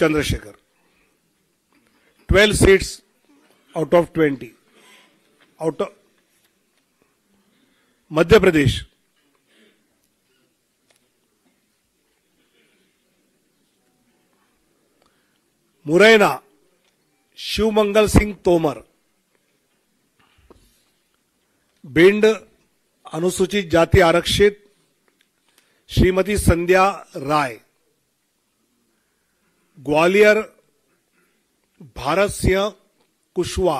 Chandrashekhar 12 seats out of 20 out of Madhya Pradesh Morena Shivmangal Singh Tomar Bhind अनुसूचित जाति आरक्षित श्रीमती संध्या राय ग्वालियर भारत सिंह कुशवा,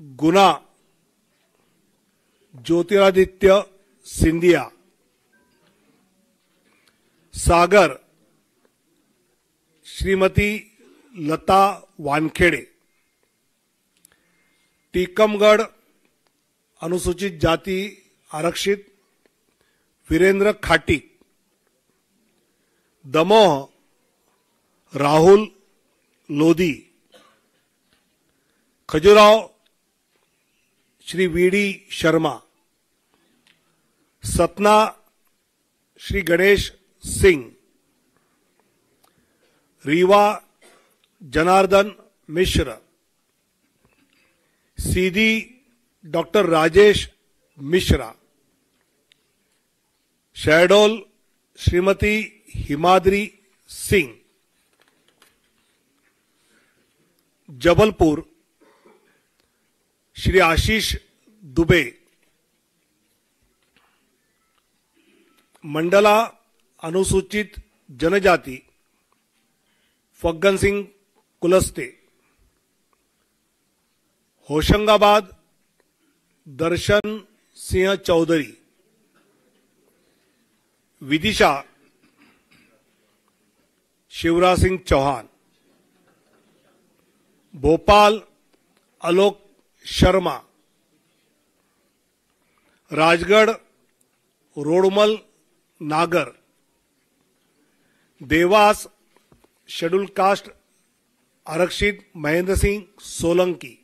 गुना, ज्योतिरादित्य सिंधिया, सागर, श्रीमती लता वानखेड़े, टीकमगढ़ अनुसूचित जाति आरक्षित Virendra Khatik Damoh Rahul Lodhi. Khajuraho Shri V D Sharma. Satna, Shri Ganesh Singh. Rewa, Janardan Mishra. Sidhi, doctor Rajesh Mishra. Shahdol Shrimati Himadri Singh, Jabalpur, Shri Ashish Dubey, Mandla अनुसूचित जनजाति, Faggan Singh Kulaste, Hoshangabad, Darshan Singh Chaudhary. Vidisha, Shivraj Singh Chouhan, Bhopal Alok Sharma, Rajgarh, Rodmal, Nagar, Dewas, schedule caste, आरक्षित महेंद्र सिंह सोलंकी,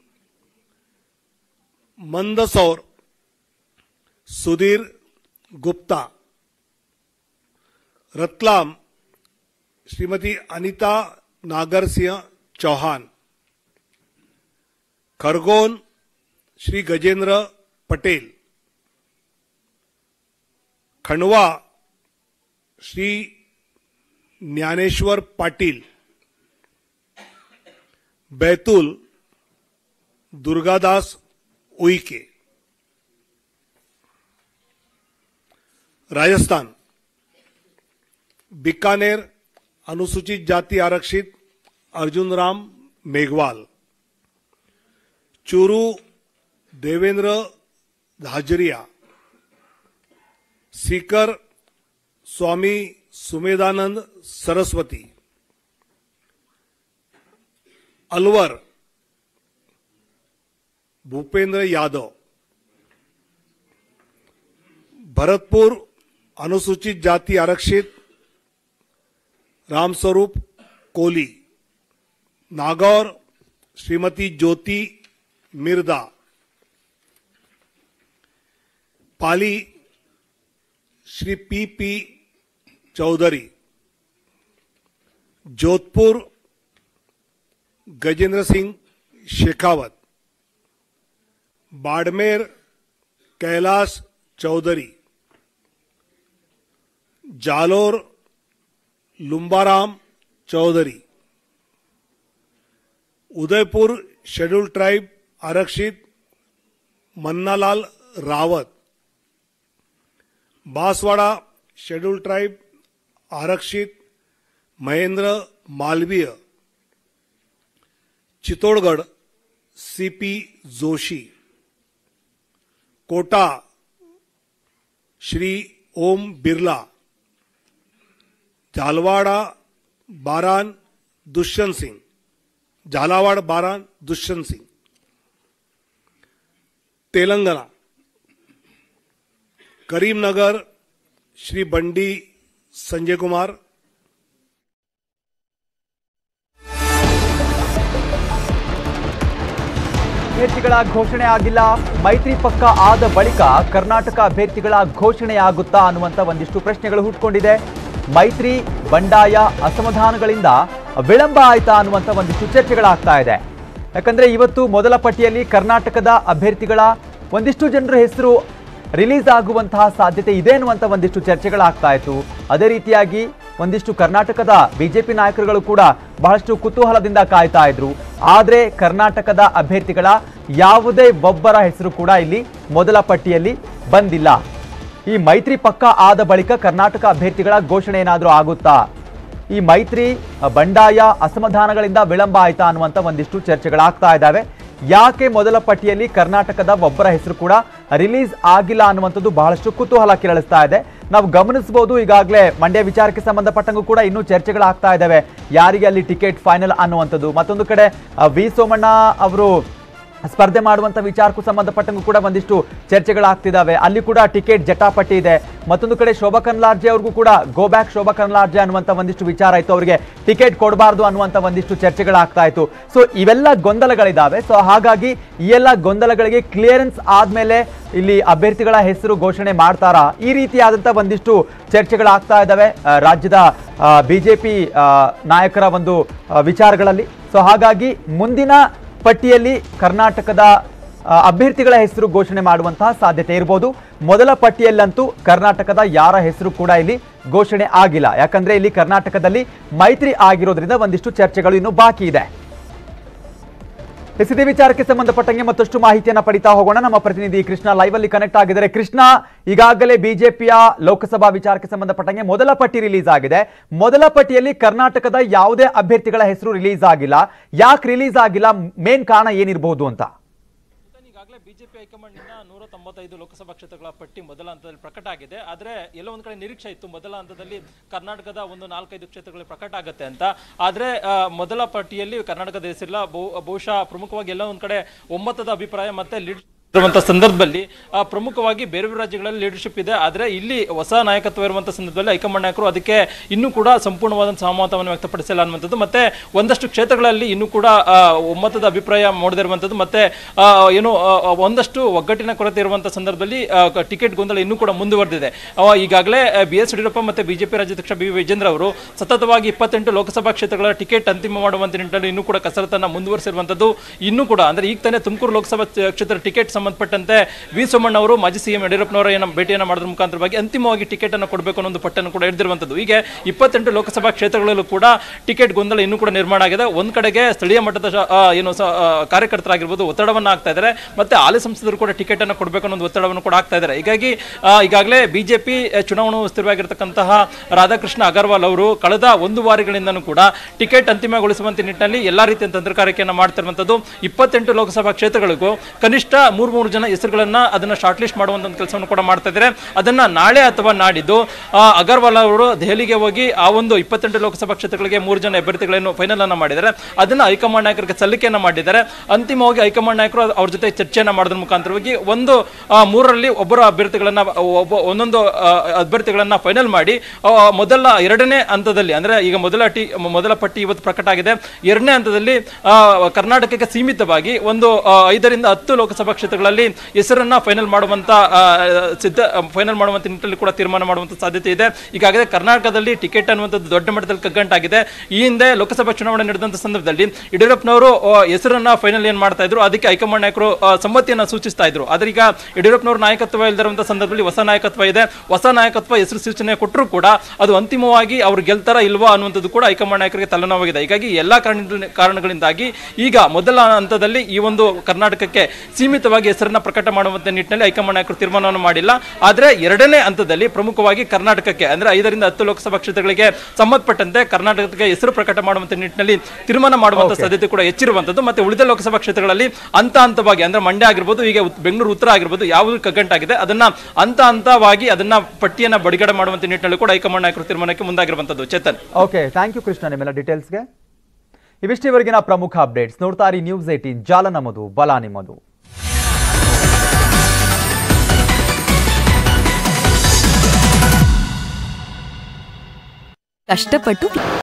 मंदसौर, सुधीर गुप्ता। रतलाम, श्रीमती अनिता नागर सिंह चौहान, खरगोन, श्री गजेंद्र पटेल, खंडवा, श्री ज्ञानेश्वर पाटील, बैतूल, दुर्गादास उइके, राजस्थान। बीकानेर, अनुसूचित जाति आरक्षित अर्जुन राम मेघवाल। चूरू देवेंद्र धाजरिया। सीकर स्वामी सुमेदानंद सरस्वती। अलवर भूपेंद्र यादव। भरतपुर अनुसूचित जाति आरक्षित Ramswaroop Koli, Nagaur, Shrimati Jyoti Mirdha, Pali, Shri P P Chaudhary, Jodhpur, Gajendra Singh Shekhawat, Barmer, Kailash Chaudhary, Jalore Lumbaram Chaudhary Udaipur schedule tribe आरक्षित मन्नालाल रावत बासवाडा शेड्यूल ट्राईब आरक्षित महेंद्र मालवीय चित्तोडगड सी पी जोशी कोटा श्री ओम बिर्ला झालवाड़ा बारान दुष्यंत सिंह झालावाड़ बारान दुष्यंत सिंह तेलंगाना करीमनगर श्री बंडी संजय कुमार ಅಭ್ಯರ್ಥಿಗಳ ಘೋಷಣೆ ಆಗಿಲ್ಲ ಮೈತ್ರಿ ಪಕ್ಕ ಆದ ಬಳಿಕ ಕರ್ನಾಟಕ ಅಭ್ಯರ್ಥಿಗಳ ಘೋಷಣೆ ಆಗುತ್ತಾ ಅನ್ನುವಂತ ಒಂದಿಷ್ಟು ಪ್ರಶ್ನೆಗಳು ಹುಟ್ಕೊಂಡಿದೆ ಮೈತ್ರಿ, ಬಂಡಾಯ, ಅಸಮಾಧಾನಗಳಿಂದ ವಿಳಂಬ ಆಯ್ತಾ ಅನ್ನುವಂಥ ಒಂದಿಷ್ಟು ಚರ್ಚೆಗಳಾಗ್ತಾ ಇದೆ. ಯಾಕಂದರೆ ಇವತ್ತು ಮೊದಲ ಪಟ್ಟಿಯಲ್ಲಿ ಕರ್ನಾಟಕದ ಅಭ್ಯರ್ಥಿಗಳ ಒಂದಿಷ್ಟು ಜನರ ಹೆಸರು ರಿಲೀಸ್ ಆಗುವಂತಹ ಸಾಧ್ಯತೆ ಇದೆ ಅನ್ನುವಂಥ ಒಂದಿಷ್ಟು ಚರ್ಚೆಗಳಾಗ್ತಾ ಇತ್ತು. ಅದೇ ರೀತಿಯಾಗಿ ಒಂದಿಷ್ಟು ಕರ್ನಾಟಕದ ಬಿಜೆಪಿ ನಾಯಕರುಗಳು ಕೂಡ ಬಹಳಷ್ಟು ಕುತೂಹಲದಿಂದ ಕಾಯ್ತಾ ಇದ್ರು. ಆದರೆ ಕರ್ನಾಟಕದ ಅಭ್ಯರ್ಥಿಗಳ ಯಾವುದೇ ಒಬ್ಬರ ಹೆಸರು ಕೂಡ ಇಲ್ಲಿ ಮೊದಲ ಪಟ್ಟಿಯಲ್ಲಿ ಬಂದಿಲ್ಲ. ಈ ಮೈತ್ರಿ ಪಕ್ಕ ಆದ ಬಳಿಕ ಕರ್ನಾಟಕ ಅಭ್ಯರ್ಥಿಗಳ ಘೋಷಣೆ ಏನಾದರೂ ಆಗುತ್ತಾ? ಈ ಮೈತ್ರಿ, ಬಂಡಾಯ, ಅಸಮಾಧಾನಗಳಿಂದ ವಿಳಂಬ ಆಯ್ತಾ ಅನ್ನುವಂಥ ಒಂದಿಷ್ಟು ಚರ್ಚೆಗಳಾಗ್ತಾ ಇದ್ದಾವೆ. ಯಾಕೆ ಮೊದಲ ಪಟ್ಟಿಯಲ್ಲಿ ಕರ್ನಾಟಕದ ಒಬ್ಬರ ಹೆಸರು ಕೂಡ ರಿಲೀಸ್ ಆಗಿಲ್ಲ ಅನ್ನುವಂಥದ್ದು ಬಹಳಷ್ಟು ಕುತೂಹಲ ಕೆರಳಿಸ್ತಾ ಇದೆ. ನಾವು ಗಮನಿಸಬಹುದು ಈಗಾಗಲೇ ಮಂಡ್ಯ ವಿಚಾರಕ್ಕೆ ಸಂಬಂಧಪಟ್ಟಂಗೂ ಕೂಡ ಇನ್ನೂ ಚರ್ಚೆಗಳಾಗ್ತಾ ಇದ್ದಾವೆ. ಯಾರಿಗೆ ಅಲ್ಲಿ ಟಿಕೆಟ್ ಫೈನಲ್ ಅನ್ನುವಂಥದ್ದು? ಮತ್ತೊಂದು ಕಡೆ ವಿ ಸೋಮಣ್ಣ ಅವರು ಸ್ಪರ್ಧೆ ಮಾಡುವಂತ ವಿಚಾರಕ್ಕೂ ಸಂಬಂಧಪಟ್ಟಂಗೂ ಕೂಡ ಒಂದಿಷ್ಟು ಚರ್ಚೆಗಳಾಗ್ತಿದ್ದಾವೆ ಅಲ್ಲಿ ಕೂಡ ಟಿಕೆಟ್ ಜಟಾಪಟ್ಟಿ ಇದೆ. ಮತ್ತೊಂದು ಕಡೆ ಶೋಭಾ ಕನ್ಲಾರ್ಜೆ ಅವ್ರಿಗೂ ಕೂಡ ಗೋ ಬ್ಯಾಕ್ ಶೋಭಾ ಕನ್ಲಾರ್ಜೆ ಅನ್ನುವಂಥ ಒಂದಿಷ್ಟು ವಿಚಾರ ಇತ್ತು. ಅವರಿಗೆ ಟಿಕೆಟ್ ಕೊಡಬಾರ್ದು ಅನ್ನುವಂಥ ಒಂದಿಷ್ಟು ಚರ್ಚೆಗಳಾಗ್ತಾ ಇತ್ತು ಸೊ ಇವೆಲ್ಲ ಗೊಂದಲಗಳಿದ್ದಾವೆ ಸೊ ಹಾಗಾಗಿ ಈ ಎಲ್ಲ ಗೊಂದಲಗಳಿಗೆ ಕ್ಲಿಯರೆನ್ಸ್ ಆದಮೇಲೆ ಇಲ್ಲಿ ಅಭ್ಯರ್ಥಿಗಳ ಹೆಸರು ಘೋಷಣೆ ಮಾಡ್ತಾರಾ? ಈ ರೀತಿಯಾದಂಥ ಒಂದಿಷ್ಟು ಚರ್ಚೆಗಳಾಗ್ತಾ ಇದ್ದಾವೆ ರಾಜ್ಯದ ಬಿಜೆಪಿ ನಾಯಕರ ಒಂದು ವಿಚಾರಗಳಲ್ಲಿ. ಸೊ ಹಾಗಾಗಿ ಮುಂದಿನ ಪಟ್ಟಿಯಲ್ಲಿ ಕರ್ನಾಟಕದ ಅಭ್ಯರ್ಥಿಗಳ ಹೆಸರು ಘೋಷಣೆ ಮಾಡುವಂತಹ ಸಾಧ್ಯತೆ ಇರಬಹುದು ಮೊದಲ ಪಟ್ಟಿಯಲ್ಲಂತೂ ಕರ್ನಾಟಕದ ಯಾರ ಹೆಸರು ಕೂಡ ಇಲ್ಲಿ ಘೋಷಣೆ ಆಗಿಲ್ಲ. ಯಾಕಂದ್ರೆ ಇಲ್ಲಿ ಕರ್ನಾಟಕದಲ್ಲಿ ಮೈತ್ರಿ ಆಗಿರೋದ್ರಿಂದ ಒಂದಿಷ್ಟು ಚರ್ಚೆಗಳು ಇನ್ನು ಬಾಕಿ ಇದೆ. ಎಸ್ ವಿಚಾರಕ್ಕೆ ಸಂಬಂಧಪಟ್ಟಂಗೆ ಮತ್ತಷ್ಟು ಮಾಹಿತಿಯನ್ನು ಪಡಿತಾ ಹೋಗೋಣ. ನಮ್ಮ ಪ್ರತಿನಿಧಿ ಕೃಷ್ಣ ಲೈವ್ ಅಲ್ಲಿ ಕನೆಕ್ಟ್ ಆಗಿದ್ದಾರೆ. ಕೃಷ್ಣ, ಈಗಾಗಲೇ ಬಿಜೆಪಿಯ ಲೋಕಸಭಾ ವಿಚಾರಕ್ಕೆ ಸಂಬಂಧಪಟ್ಟಂಗೆ ಮೊದಲ ಪಟ್ಟಿ ರಿಲೀಸ್ ಆಗಿದೆ. ಮೊದಲ ಪಟ್ಟಿಯಲ್ಲಿ ಕರ್ನಾಟಕದ ಯಾವುದೇ ಅಭ್ಯರ್ಥಿಗಳ ಹೆಸರು ರಿಲೀಸ್ ಆಗಿಲ್ಲ. ಯಾಕೆ ರಿಲೀಸ್ ಆಗಿಲ್ಲ? ಮೇನ್ ಕಾರಣ ಏನಿರಬಹುದು ಅಂತ. ಬಿಜೆಪಿ ಹೈಕಮಾಂಡ್ನಿಂದ ನೂರ ತೊಂಬತ್ತೈದು ಲೋಕಸಭಾ ಕ್ಷೇತ್ರಗಳ ಪಟ್ಟಿ ಮೊದಲ ಹಂತದಲ್ಲಿ ಪ್ರಕಟ ಆಗಿದೆ. ಆದರೆ ಎಲ್ಲೋ ಒಂದ್ ಕಡೆ ನಿರೀಕ್ಷೆ ಇತ್ತು ಮೊದಲ ಹಂತದಲ್ಲಿ ಕರ್ನಾಟಕದ ಒಂದು ನಾಲ್ಕೈದು ಕ್ಷೇತ್ರಗಳು ಪ್ರಕಟ ಆಗುತ್ತೆ ಅಂತ. ಆದರೆ ಮೊದಲ ಪಟ್ಟಿಯಲ್ಲಿ ಕರ್ನಾಟಕದ ಹೆಸರಿಲ್ಲ. ಬಹು- ಬಹುಶಃ ಪ್ರಮುಖವಾಗಿ ಎಲ್ಲ ಒಂದ್ ಕಡೆ ಒಮ್ಮತದ ಅಭಿಪ್ರಾಯ ಮತ್ತೆ ಲೀಡ್ ಇರುವಂತಹ ಸಂದರ್ಭದಲ್ಲಿ ಪ್ರಮುಖವಾಗಿ ಬೇರೆ ಬೇರೆ ರಾಜ್ಯಗಳಲ್ಲಿ ಲೀಡರ್ಶಿಪ್ ಇದೆ. ಆದರೆ ಇಲ್ಲಿ ಹೊಸ ನಾಯಕತ್ವ ಇರುವಂತಹ ಸಂದರ್ಭದಲ್ಲಿ ಹೈಕಮಾಂಡ್ ನಾಯಕರು ಅದಕ್ಕೆ ಇನ್ನೂ ಕೂಡ ಸಂಪೂರ್ಣವಾದ ಸಹಮತವನ್ನು ವ್ಯಕ್ತಪಡಿಸಿಲ್ಲ ಅನ್ನುವಂಥದ್ದು. ಮತ್ತೆ ಒಂದಷ್ಟು ಕ್ಷೇತ್ರಗಳಲ್ಲಿ ಇನ್ನೂ ಕೂಡ ಒಮ್ಮತದ ಅಭಿಪ್ರಾಯ ಮೂಡದಿರುವಂಥದ್ದು. ಮತ್ತೆ ಏನು ಒಂದಷ್ಟು ಒಗ್ಗಟ್ಟಿನ ಕೊರತೆ ಇರುವಂತಹ ಸಂದರ್ಭದಲ್ಲಿ ಟಿಕೆಟ್ ಗೊಂದಲ ಇನ್ನೂ ಕೂಡ ಮುಂದುವರೆದಿದೆ. ಈಗಾಗಲೇ ಬಿ ಎಸ್ ಯಡಿಯೂರಪ್ಪ ಮತ್ತೆ ಬಿಜೆಪಿ ರಾಜ್ಯಾಧ್ಯಕ್ಷ ಬಿ ವಿಜೇಂದ್ರ ಅವರು ಸತತವಾಗಿ ಇಪ್ಪತ್ತೆಂಟು ಲೋಕಸಭಾ ಕ್ಷೇತ್ರಗಳ ಟಿಕೆಟ್ ಅಂತಿಮ ಮಾಡುವಂತ ನಿಟ್ಟಿನಲ್ಲಿ ಇನ್ನೂ ಕೂಡ ಕಸರತ್ತನ್ನು ಮುಂದುವರೆಸಿರುವಂಥದ್ದು. ಇನ್ನೂ ಕೂಡ, ಅಂದ್ರೆ ಈಗ ತಾನೇ ತುಮಕೂರು ಲೋಕಸಭಾ ಕ್ಷೇತ್ರ ಟಿಕೆಟ್ ಸಂಬಂಧಪಟ್ಟಂತೆ ವಿ ಸೋಮಣ್ಣ ಅವರು, ಮಾಜಿ ಸಿಎಂ ಯಡಿಯೂರಪ್ಪನವರ ಏನು ಭೇಟಿಯನ್ನು ಮಾಡೋದ್ರ ಮುಖಾಂತರವಾಗಿ ಅಂತಿಮವಾಗಿ ಟಿಕೆಟ್ ಅನ್ನು ಕೊಡಬೇಕು ಅನ್ನೋ ಒಂದು ಪಟ್ಟನ್ನು ಕೂಡ ಹಿಡಿದಿರುವಂತದ್ದು ಹೀಗೆ ಇಪ್ಪತ್ತೆಂಟು ಲೋಕಸಭಾ ಕ್ಷೇತ್ರಗಳಲ್ಲೂ ಕೂಡ ಟಿಕೆಟ್ ಗೊಂದಲ ಇನ್ನೂ ಕೂಡ ನಿರ್ಮಾಣ ಆಗಿದೆ. ಒಂದು ಕಡೆಗೆ ಸ್ಥಳೀಯ ಮಟ್ಟದ ಏನು ಕಾರ್ಯಕರ್ತರಾಗಿರ್ಬೋದು ಒತ್ತಡವನ್ನು ಆಗ್ತಾ ಇದ್ದಾರೆ. ಮತ್ತೆ ಹಾಲಿ ಸಂಸದರು ಕೂಡ ಟಿಕೆಟ್ ಅನ್ನು ಕೊಡಬೇಕು ಅನ್ನೋ ಒಂದು ಒತ್ತಡವನ್ನು ಕೂಡ ಆಗ್ತಾ ಇದ್ದಾರೆ. ಹೀಗಾಗಿ ಈಗಾಗಲೇ ಬಿಜೆಪಿ ಚುನಾವಣಾ ಸ್ಥಿರವಾಗಿರ್ತಕ್ಕಂತಹ ರಾಧಾಕೃಷ್ಣ ಅಗರ್ವಾಲ್ ಅವರು ಕಳೆದ ಒಂದು ವಾರಗಳಿಂದನೂ ಕೂಡ ಟಿಕೆಟ್ ಅಂತಿಮಗೊಳಿಸುವಂತ ನಿಟ್ಟಿನಲ್ಲಿ ಎಲ್ಲಾ ರೀತಿಯ ತಂತ್ರಗಾರಿಕೆಯನ್ನು ಮಾಡ್ತಿರುವಂಥದ್ದು. ಇಪ್ಪತ್ತೆಂಟು ಲೋಕಸಭಾ ಕ್ಷೇತ್ರಗಳಿಗೂ ಕನಿಷ್ಠ ಮೂರ್ ಮೂರು ಜನ ಹೆಸರುಗಳನ್ನು ಅದನ್ನ ಶಾರ್ಟ್ ಲಿಸ್ಟ್ ಮಾಡುವಂತ ಕೆಲಸವನ್ನು ಕೂಡ ಮಾಡ್ತಾ ಇದ್ದಾರೆ. ಅದನ್ನ ನಾಳೆ ಅಥವಾ ನಾಡಿದ್ದು ಅಗರ್ವಾಲ್ ಅವರು ದೆಹಲಿಗೆ ಹೋಗಿ ಆ ಒಂದು ಇಪ್ಪತ್ತೆಂಟು ಲೋಕಸಭಾ ಕ್ಷೇತ್ರಗಳಿಗೆ ಮೂರು ಜನ ಅಭ್ಯರ್ಥಿಗಳನ್ನು ಫೈನಲ್ ಅನ್ನ ಮಾಡಿದ್ದಾರೆ. ಅದನ್ನ ಹೈಕಮಾಂಡ್ ನಾಯಕರಿಗೆ ಸಲ್ಲಿಕೆಯನ್ನ ಮಾಡಿದ್ದಾರೆ. ಅಂತಿಮವಾಗಿ ಹೈಕಮಾಂಡ್ ನಾಯಕರು ಅವ್ರ ಜೊತೆ ಚರ್ಚೆಯನ್ನ ಮಾಡೋದ್ರ ಮುಖಾಂತರವಾಗಿ ಒಂದು ಮೂರರಲ್ಲಿ ಒಬ್ಬರು ಅಭ್ಯರ್ಥಿಗಳನ್ನ ಒಂದೊಂದು ಅಭ್ಯರ್ಥಿಗಳನ್ನು ಫೈನಲ್ ಮಾಡಿ ಮೊದಲ ಎರಡನೇ ಹಂತದಲ್ಲಿ, ಅಂದ್ರೆ ಈಗ ಮೊದಲ ಟಿ, ಮೊದಲ ಪಟ್ಟಿ ಇವತ್ತು ಪ್ರಕಟ ಆಗಿದೆ. ಎರಡನೇ ಹಂತದಲ್ಲಿ ಕರ್ನಾಟಕಕ್ಕೆ ಸೀಮಿತವಾಗಿ ಒಂದು ಐದರಿಂದ ಹತ್ತು ಲೋಕಸಭಾ ಕ್ಷೇತ್ರಗಳಲ್ಲಿ ಹೆಸರನ್ನ ಫೈನಲ್ ಮಾಡುವಂತ ಸಿದ್ಧ ಫೈನಲ್ ಮಾಡುವಂತ ನಿಟ್ಟಿನಲ್ಲಿ ಕೂಡ ತೀರ್ಮಾನ ಮಾಡುವಂತ ಸಾಧ್ಯತೆ ಇದೆ. ಈಗಾಗಲೇ ಕರ್ನಾಟಕದಲ್ಲಿ ಟಿಕೆಟ್ ಅನ್ನುವಂಥದ್ದು ದೊಡ್ಡ ಮಟ್ಟದಲ್ಲಿ ಕಗ್ಗಂಟಾಗಿದೆ. ಈ ಹಿಂದೆ ಲೋಕಸಭಾ ಚುನಾವಣೆ ನಡೆದಂತ ಸಂದರ್ಭದಲ್ಲಿ ಯಡಿಯೂರಪ್ಪನವರು ಹೆಸರನ್ನ ಫೈನಲ್ ಏನ್ ಮಾಡ್ತಾ ಇದ್ರು, ಅದಕ್ಕೆ ಹೈಕಮಾಂಡ್ ನಾಯಕರು ಸಮ್ಮತಿಯನ್ನು ಸೂಚಿಸ್ತಾ ಇದ್ರು. ಆದ್ರೆ ಈಗ ಯಡಿಯೂರಪ್ಪನವರು ನಾಯಕತ್ವ ಇಲ್ಲದಿರುವಂತ ಸಂದರ್ಭದಲ್ಲಿ ಹೊಸ ನಾಯಕತ್ವ ಇದೆ. ಹೊಸ ನಾಯಕತ್ವ ಹೆಸರು ಸೂಚನೆ ಕೊಟ್ಟರು ಕೂಡ ಅದು ಅಂತಿಮವಾಗಿ ಅವ್ರು ಗೆಲ್ತಾರ ಇಲ್ವಾ ಅನ್ನುವಂಥದ್ದು ಕೂಡ ಹೈಕಮಾಂಡ್ ನಾಯಕರಿಗೆ ತಲೆನೋವಾಗಿದೆ. ಹೀಗಾಗಿ ಎಲ್ಲಾ ಕಾರಣ- ಕಾರಣಗಳಿಂದಾಗಿ ಈಗ ಮೊದಲ ಹಂತದಲ್ಲಿ ಈ ಒಂದು ಕರ್ನಾಟಕಕ್ಕೆ ಸೀಮಿತವಾಗಿ ಹೆಸರನ್ನ ಪ್ರಕಟ ಮಾಡುವಂತ ನಿಟ್ಟಿನಲ್ಲಿ ಹೈಕಮಾಂಡ್ ನಾಯಕರು ತೀರ್ಮಾನವನ್ನು ಮಾಡಿಲ್ಲ. ಆದ್ರೆ ಎರಡನೇ ಹಂತದಲ್ಲಿ ಪ್ರಮುಖವಾಗಿ ಕರ್ನಾಟಕಕ್ಕೆ ಅಂದ್ರೆ ಐದರಿಂದ ಹತ್ತು ಲೋಕಸಭಾ ಕ್ಷೇತ್ರಗಳಿಗೆ ಸಂಬಂಧಪಟ್ಟಂತೆ ಕರ್ನಾಟಕಕ್ಕೆ ಹೆಸರು ಪ್ರಕಟ ಮಾಡುವಂತ ನಿಟ್ಟಿನಲ್ಲಿ ತೀರ್ಮಾನ ಮಾಡುವಂತ ಸಾಧ್ಯತೆ ಕೂಡ ಹೆಚ್ಚಿರುವಂತದ್ದು. ಮತ್ತೆ ಉಳಿದ ಲೋಕಸಭಾ ಕ್ಷೇತ್ರಗಳಲ್ಲಿ ಹಂತ ಹಂತವಾಗಿ ಅಂದ್ರೆ ಮಂಡ್ಯ ಆಗಿರ್ಬೋದು ಈಗ ಬೆಂಗಳೂರು ಉತ್ತರ ಆಗಿರ್ಬೋದು ಯಾವುದು ಕಗ್ಗಂಟಾಗಿದೆ. ಅದನ್ನ ಹಂತ ಹಂತವಾಗಿ ಅದನ್ನ ಪಟ್ಟಿಯನ್ನ ಬಿಡುಗಡೆ ಮಾಡುವಂತ ನಿಟ್ಟಿನಲ್ಲಿ ಕೂಡ ಹೈಕಮಾಂಡ್ ನಾಯಕರು ತೀರ್ಮಾನಕ್ಕೆ ಮುಂದಾಗಿರುವಂತದ್ದು. Chetan. Okay thank you Krishna ನಿಮ್ಮೆಲ್ಲ ಡೀಟೇಲ್ಸ್ಗೆ ಇವಿಷ್ಟಿವರೆಗಿನ ಪ್ರಮುಖ ಅಪ್ಡೇಟ್ಸ್ ನೋಡ್ತಾ ಇರಿ ನ್ಯೂಸ್ ಏಟೀನ್ ಜಾಲ ನಮ್ಮದು ಬಲ ನಿಮ್ಮದು ಕಷ್ಟಪಟ್ಟು